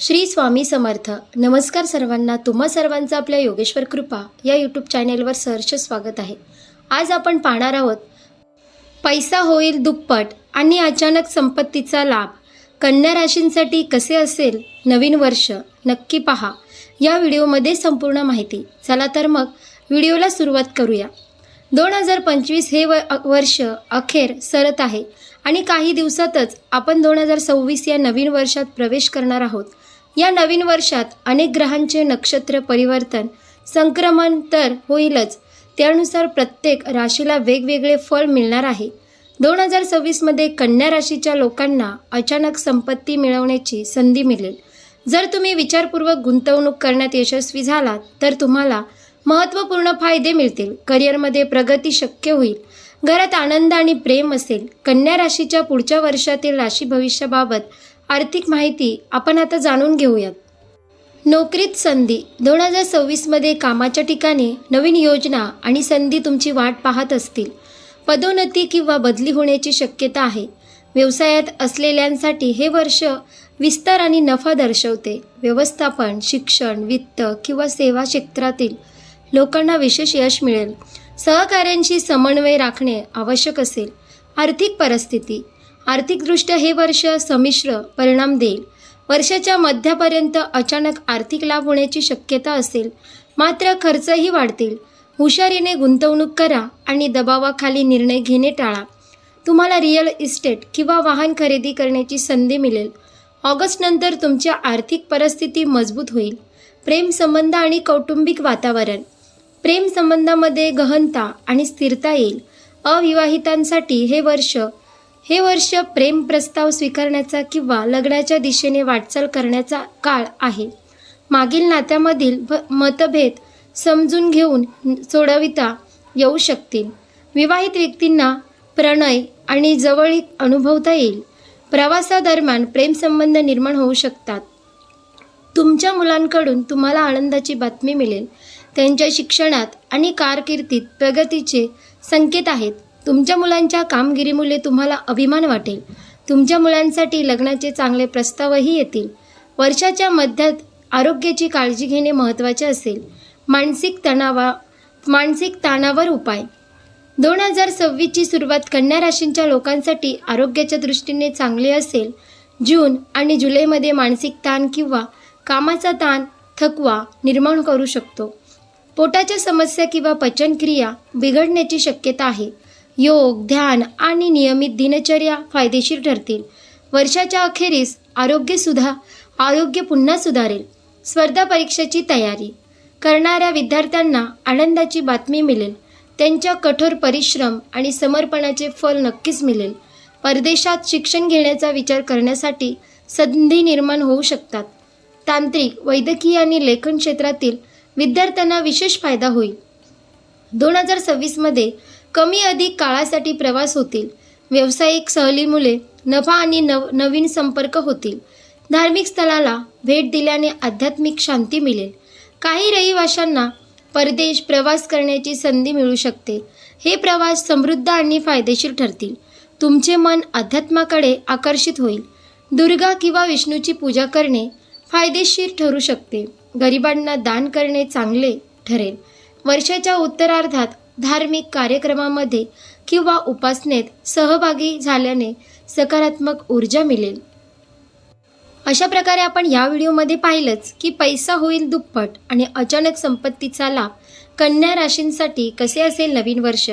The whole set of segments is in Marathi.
श्री स्वामी समर्थ. नमस्कार सर्वांना. तुम्हा सर्वांचं आपल्या योगेश्वर कृपा या यूट्यूब चॅनेलवर सहर्ष स्वागत आहे. आज आपण पाहणार आहोत पैसा होईल दुप्पट आणि अचानक संपत्तीचा लाभ. कन्या राशींसाठी कसे असेल नवीन वर्ष? नक्की पहा. या व्हिडिओमध्ये संपूर्ण माहिती. चला तर मग व्हिडिओला सुरुवात करूया. दोन हजार पंचवीस हे व वर्ष अखेर सरत आहे आणि काही दिवसातच आपण दोन हजार सव्वीस या नवीन वर्षात प्रवेश करणार आहोत. या नवीन वर्षात अनेक ग्रहांचे नक्षत्र परिवर्तन संक्रमण तर होईलच. त्यानुसार प्रत्येक राशीला वेगवेगळे फळ मिळणार आहे. दोन हजार सव्वीसमध्ये कन्या राशीच्या लोकांना अचानक संपत्ती मिळवण्याची संधी मिळेल. जर तुम्ही विचारपूर्वक गुंतवणूक करण्यात यशस्वी झालात तर तुम्हाला महत्त्वपूर्ण फायदे मिळतील. करिअरमध्ये प्रगती शक्य होईल. घरात आनंद आणि प्रेम असेल. कन्या राशीच्या पुढच्या वर्षातील राशी भविष्याबाबत आर्थिक माहिती आपण आता जाणून घेऊयात. नोकरीत संधी. दोन हजार सव्वीसमध्ये कामाच्या ठिकाणी नवीन योजना आणि संधी तुमची वाट पाहत असतील. पदोन्नती किंवा बदली होण्याची शक्यता आहे. व्यवसायात असलेल्यांसाठी हे वर्ष विस्तार आणि नफा दर्शवते. व्यवस्थापन शिक्षण वित्त किंवा सेवा क्षेत्रातील लोकांना विशेष यश मिळेल. सहकाऱ्यांशी समन्वय राखणे आवश्यक असेल. आर्थिक परिस्थिती. आर्थिकदृष्ट्या हे वर्ष संमिश्र परिणाम देईल. वर्षाच्या मध्यापर्यंत अचानक आर्थिक लाभ होण्याची शक्यता असेल मात्र खर्चही वाढतील. हुशारीने गुंतवणूक करा आणि दबावाखाली निर्णय घेणे टाळा. तुम्हाला रिअल इस्टेट किंवा वाहन खरेदी करण्याची संधी मिळेल. ऑगस्टनंतर तुमच्या आर्थिक परिस्थिती मजबूत होईल. प्रेमसंबंध आणि कौटुंबिक वातावरण. प्रेमसंबंधामध्ये गहनता आणि स्थिरता येईल. अविवाहितांसाठी हे वर्ष हे वर्ष प्रेम प्रस्ताव स्वीकारण्याचा किंवा लग्नाच्या दिशेने वाटचाल करण्याचा काळ आहे. मागील नात्यामधील भ- मतभेद समजून घेऊन सोडविता येऊ शकतील. विवाहित व्यक्तींना प्रणय आणि जवळीक अनुभवता येईल. प्रवासादरम्यान प्रेमसंबंध निर्माण होऊ शकतात. तुमच्या मुलांकडून तुम्हाला आनंदाची बातमी मिळेल. त्यांच्या शिक्षणात आणि कारकिर्दीत प्रगतीचे संकेत आहेत. तुमच्या मुलांच्या कामगिरीमुळे तुम्हाला अभिमान वाटेल. तुमच्या मुलांसाठी लग्नाचे चांगले प्रस्तावही येतील. वर्षाच्या मध्यात आरोग्याची काळजी घेणे महत्त्वाचे असेल. मानसिक तणावा मानसिक ताणावर उपाय. दोन हजार सव्वीसची सुरुवात कन्या राशींच्या लोकांसाठी आरोग्याच्या दृष्टीने चांगली असेल. जून आणि जुलैमध्ये मानसिक ताण किंवा कामाचा ताण थकवा निर्माण करू शकतो. पोटाच्या समस्या किंवा पचनक्रिया बिघडण्याची शक्यता आहे. योग ध्यान आणि नियमित दिनचर्या फायदेशीर ठरतील. वर्षाच्या अखेरीस आरोग्य सुधा आरोग्य पुन्हा सुधारेल. स्पर्धा परीक्षेची तयारी. करणाऱ्या विद्यार्थ्यांना आनंदाची बातमी मिळेल. त्यांच्या कठोर परिश्रम आणि समर्पणाचे फल नक्कीच मिळेल. परदेशात शिक्षण घेण्याचा विचार करण्यासाठी संधी निर्माण होऊ शकतात. तांत्रिक वैद्यकीय आणि लेखन क्षेत्रातील विद्यार्थ्यांना विशेष फायदा होईल. दोन हजार सव्वीसमध्ये कमी अधिक काळासाठी प्रवास होतील. व्यावसायिक सहलीमुळे नफा आणि नव नवीन संपर्क होतील. धार्मिक स्थळाला भेट दिल्याने आध्यात्मिक शांती मिळेल. काही रहिवाशांना परदेश प्रवास करण्याची संधी मिळू शकते. हे प्रवास समृद्ध आणि फायदेशीर ठरतील. तुमचे मन अध्यात्माकडे आकर्षित होईल. दुर्गा किंवा विष्णूची पूजा करणे फायदेशीर ठरू शकते. गरिबांना दान करणे चांगले ठरेल. वर्षाच्या उत्तरार्धात धार्मिक कार्यक्रमामध्ये किंवा उपासनेत सहभागी झाल्याने सकारात्मक ऊर्जा मिळेल. अशा प्रकारे आपण या व्हिडिओमध्ये पाहिलंच की पैसा होईल दुप्पट आणि अचानक संपत्तीचा लाभ कन्या राशींसाठी कसे असेल नवीन वर्ष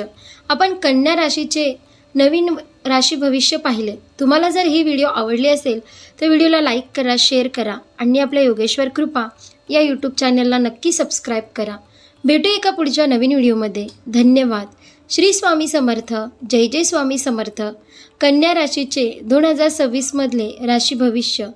आपण कन्या राशीचे नवीन राशी भविष्य पाहिले. तुम्हाला जर ही व्हिडिओ आवडली असेल तर व्हिडिओला लाईक करा शेअर करा आणि आपल्या योगेश्वर कृपा या यूट्यूब चॅनलला नक्की सबस्क्राईब करा. भेटू एका पुढच्या नवीन व्हिडिओमध्ये. धन्यवाद. श्री स्वामी समर्थ जय जय स्वामी समर्थ. कन्या राशीचे दोन हजार सव्वीसमधले राशी भविष्य.